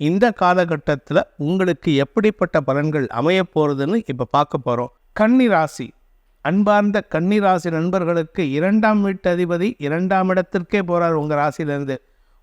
இந்த காலகட்டத்தில் உங்களுக்கு எப்படிப்பட்ட பலன்கள் அமைய போகிறதுன்னு இப்போ பார்க்க போகிறோம் கன்னி ராசி அன்பார்ந்த கன்னி ராசி நண்பர்களுக்கு இரண்டாம் வீட்டு அதிபதி இரண்டாம் இடத்திற்கே போகிறார் உங்கள் ராசியிலேருந்து.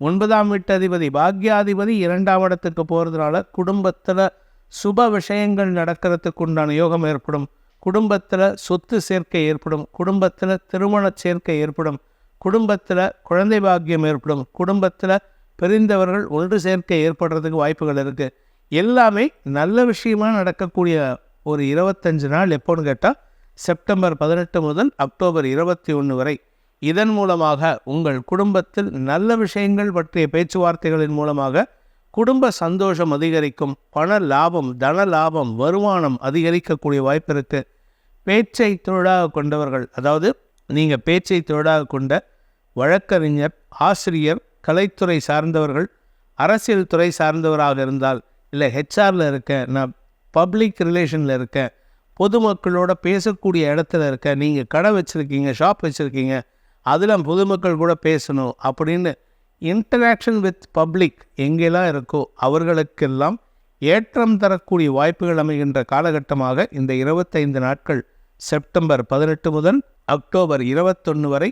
ஒன்பதாம் வீட்டு அதிபதி பாக்யாதிபதி இரண்டாம் இடத்துக்கு போகிறதுனால குடும்பத்தில் சுப விஷயங்கள் நடக்கிறதுக்கு உண்டான யோகம் ஏற்படும். குடும்பத்தில் சொத்து சேர்க்கை ஏற்படும். குடும்பத்தில் திருமண சேர்க்கை ஏற்படும். குடும்பத்தில் குழந்தை பாக்கியம் ஏற்படும். குடும்பத்தில் பிரிந்தவர்கள் ஒன்று சேர்க்கை ஏற்படுறதுக்கு வாய்ப்புகள் இருக்குது எல்லாமே நல்ல விஷயமா நடக்கக்கூடிய ஒரு இருபத்தஞ்சு நாள் எப்போன்னு கேட்டால் செப்டம்பர் பதினெட்டு முதல் அக்டோபர் இருபத்தி ஒன்று வரை. இதன் மூலமாக உங்கள் குடும்பத்தில் நல்ல விஷயங்கள் பற்றிய பேச்சுவார்த்தைகளின் மூலமாக குடும்ப சந்தோஷம் அதிகரிக்கும் பண லாபம் தன லாபம் வருமானம் அதிகரிக்கக்கூடிய வாய்ப்பு இருக்குது பேச்சை தொழிலாக கொண்டவர்கள் அதாவது நீங்கள் பேச்சை தொழிலாக கொண்ட வழக்கறிஞர் ஆசிரியர் கலைத்துறை சார்ந்தவர்கள் அரசியல் துறை சார்ந்தவராக இருந்தால் இல்லை ஹெச்ஆரில் இருக்கேன் நான் பப்ளிக் ரிலேஷனில் இருக்கேன் பொதுமக்களோட பேசக்கூடிய இடத்துல இருக்க நீங்கள் கடை வச்சுருக்கீங்க ஷாப் வச்சுருக்கீங்க அதில் பொதுமக்கள் கூட பேசணும் அப்படின்னு இன்டராக்ஷன் வித் பப்ளிக் எங்கெல்லாம் இருக்கோ அவர்களுக்கெல்லாம் ஏற்றம் தரக்கூடிய வாய்ப்புகள் அமைகின்ற காலகட்டமாக இந்த இருபத்தைந்து நாட்கள் செப்டம்பர் பதினெட்டு முதல் அக்டோபர் இருபத்தொன்று வரை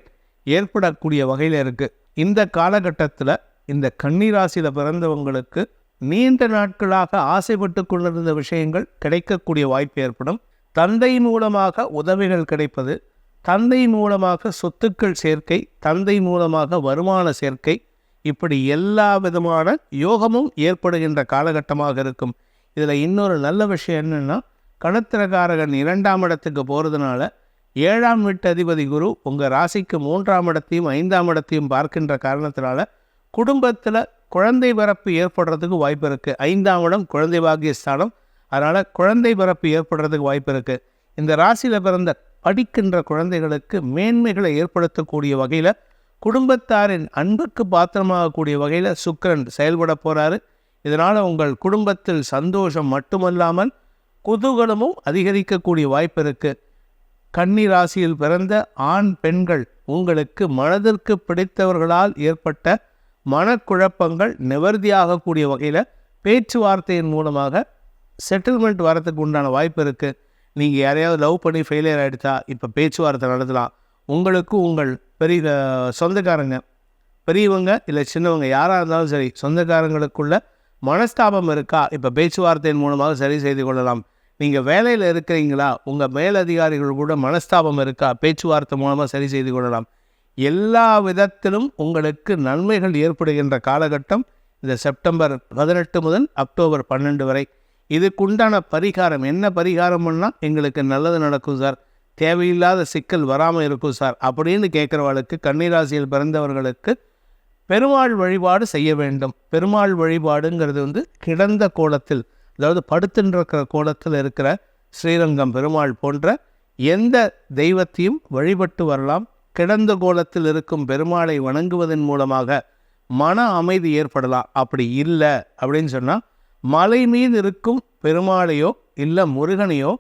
ஏற்படக்கூடிய வகையில் இருக்குது இந்த காலகட்டத்தில் இந்த கன்னிராசியில் பிறந்தவங்களுக்கு நீண்ட நாட்களாக ஆசைப்பட்டு கொண்டிருந்த விஷயங்கள் கிடைக்கக்கூடிய வாய்ப்பு ஏற்படும். தந்தை மூலமாக உதவிகள் கிடைப்பது தந்தை மூலமாக சொத்துக்கள் சேர்க்கை தந்தை மூலமாக வருமான சேர்க்கை இப்படி எல்லா விதமான யோகமும் ஏற்படுகின்ற காலகட்டமாக இருக்கும். இதில் இன்னொரு நல்ல விஷயம் என்னென்னா கணத்திரகாரகன் இரண்டாம் இடத்துக்கு போகிறதுனால ஏழாம் வீட்டு அதிபதி குரு உங்கள் ராசிக்கு மூன்றாம் இடத்தையும் ஐந்தாம் இடத்தையும் பார்க்கின்ற காரணத்தினால குடும்பத்தில் குழந்தை பிறப்பு ஏற்படுறதுக்கு வாய்ப்பு இருக்குது ஐந்தாம் இடம் குழந்தை பாக்கிய ஸ்தானம். அதனால் குழந்தை பிறப்பு ஏற்படுறதுக்கு வாய்ப்பு இருக்குது இந்த ராசியில் பிறந்த படிக்கின்ற குழந்தைகளுக்கு மேன்மைகளை ஏற்படுத்தக்கூடிய வகையில் குடும்பத்தாரின் அன்புக்கு பாத்திரமாகக்கூடிய வகையில் சுக்கரன் செயல்பட போகிறாரு இதனால் உங்கள் குடும்பத்தில் சந்தோஷம் மட்டுமல்லாமல் குதூகலமும் அதிகரிக்கக்கூடிய வாய்ப்பு இருக்குது கன்னி ராசியில் பிறந்த ஆண் பெண்கள் உங்களுக்கு மனதிற்கு பிடித்தவர்களால் ஏற்பட்ட மனக்குழப்பங்கள் நிவர்த்தியாகக்கூடிய வகையில் பேச்சுவார்த்தையின் மூலமாக செட்டில்மெண்ட் வரத்துக்கு உண்டான வாய்ப்பு இருக்குது நீங்கள் யாரையாவது லவ் பண்ணி ஃபெயிலியர் ஆகிடுச்சா இப்போ பேச்சுவார்த்தை நடத்தலாம். உங்களுக்கு உங்கள் பெரிய சொந்தக்காரங்க பெரியவங்க இல்லை சின்னவங்க யாராக இருந்தாலும் சரி சொந்தக்காரங்களுக்குள்ள மனஸ்தாபம் இருக்கா இப்போ பேச்சுவார்த்தையின் மூலமாக சரி செய்து கொள்ளலாம். நீங்கள் வேலையில் இருக்கிறீங்களா? உங்கள் மேலதிகாரிகள் கூட மனஸ்தாபம் இருக்கா? பேச்சுவார்த்தை மூலமாக சரி செய்து கொள்ளலாம். எல்லா விதத்திலும் உங்களுக்கு நன்மைகள் ஏற்படுகின்ற காலகட்டம் இந்த செப்டம்பர் பதினெட்டு முதல் அக்டோபர் பன்னெண்டு வரை. இதுக்குண்டான பரிகாரம் என்ன பரிகாரம் பண்ணால் எங்களுக்கு நல்லது நடக்கும் சார். தேவையில்லாத சிக்கல் வராமல் இருக்கும் சார் அப்படின்னு கேட்குறவளுக்கு கன்னிராசியில் பிறந்தவர்களுக்கு பெருமாள் வழிபாடு செய்ய வேண்டும். பெருமாள் வழிபாடுங்கிறது வந்து கிடந்த கோலத்தில் அதாவது படுத்துன்றிருக்கிற கோலத்தில் இருக்கிற ஸ்ரீரங்கம் பெருமாள் போன்ற எந்த தெய்வத்தையும் வழிபட்டு வரலாம். கிடந்த கோலத்தில் இருக்கும் பெருமாளை வணங்குவதன் மூலமாக மன அமைதி ஏற்படலாம். அப்படி இல்லை அப்படின்னு சொன்னால் மலை மீது இருக்கும் பெருமாளையோ இல்லை முருகனையோ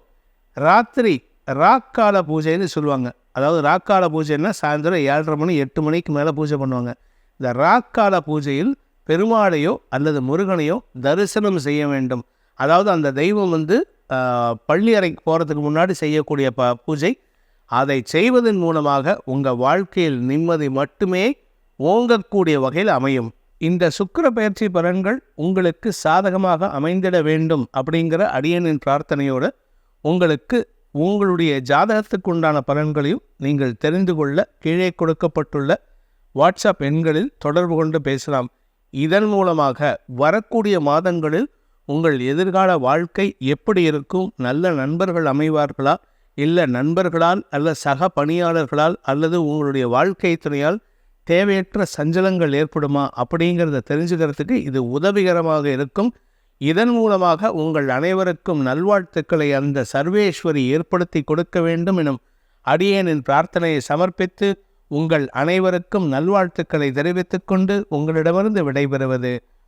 ராத்திரி ராக்கால பூஜைன்னு சொல்லுவாங்க. அதாவது ராக்கால பூஜைன்னா சாயந்தரம் ஏழரை மணி எட்டு மணிக்கு மேலே பூஜை பண்ணுவாங்க. இந்த ராக்கால பூஜையில் பெருமாளையோ அல்லது முருகனையோ தரிசனம் செய்ய வேண்டும். அதாவது அந்த தெய்வம் வந்து பள்ளி அறைக்கு போகிறதுக்கு முன்னாடி செய்யக்கூடிய ப பூஜை. அதை செய்வதன் மூலமாக உங்கள் வாழ்க்கையில் நிம்மதி மட்டுமே ஓங்கக்கூடிய வகையில் அமையும். இந்த சுக்கர பயிற்சி பலன்கள் உங்களுக்கு சாதகமாக அமைந்திட வேண்டும் அப்படிங்கிற அடியனின் பிரார்த்தனையோடு உங்களுக்கு உங்களுடைய ஜாதகத்துக்கு உண்டான பலன்களையும் நீங்கள் தெரிந்து கொள்ள கீழே கொடுக்கப்பட்டுள்ள வாட்ஸ்அப் எண்களில் தொடர்பு கொண்டு பேசலாம். இதன் மூலமாக வரக்கூடிய மாதங்களில் உங்கள் எதிர்கால வாழ்க்கை எப்படி இருக்கும்? நல்ல நண்பர்கள் அமைவார்களா? இல்லை நண்பர்களால் அல்ல சக பணியாளர்களால் அல்லது உங்களுடைய வாழ்க்கை துணையால் தேவையற்ற சஞ்சலங்கள் ஏற்படுமா? அப்படிங்கிறத தெரிஞ்சுக்கிறதுக்கு இது உதவிகரமாக இருக்கும். இதன் மூலமாக உங்கள் அனைவருக்கும் நல்வாழ்த்துக்களை அந்த சர்வேஸ்வரி ஏற்படுத்தி கொடுக்க வேண்டும் எனும் அடியேனின் பிரார்த்தனையை சமர்ப்பித்து உங்கள் அனைவருக்கும் நல்வாழ்த்துக்களை தெரிவித்துக்கொண்டு உங்களிடமிருந்து விடைபெறுவது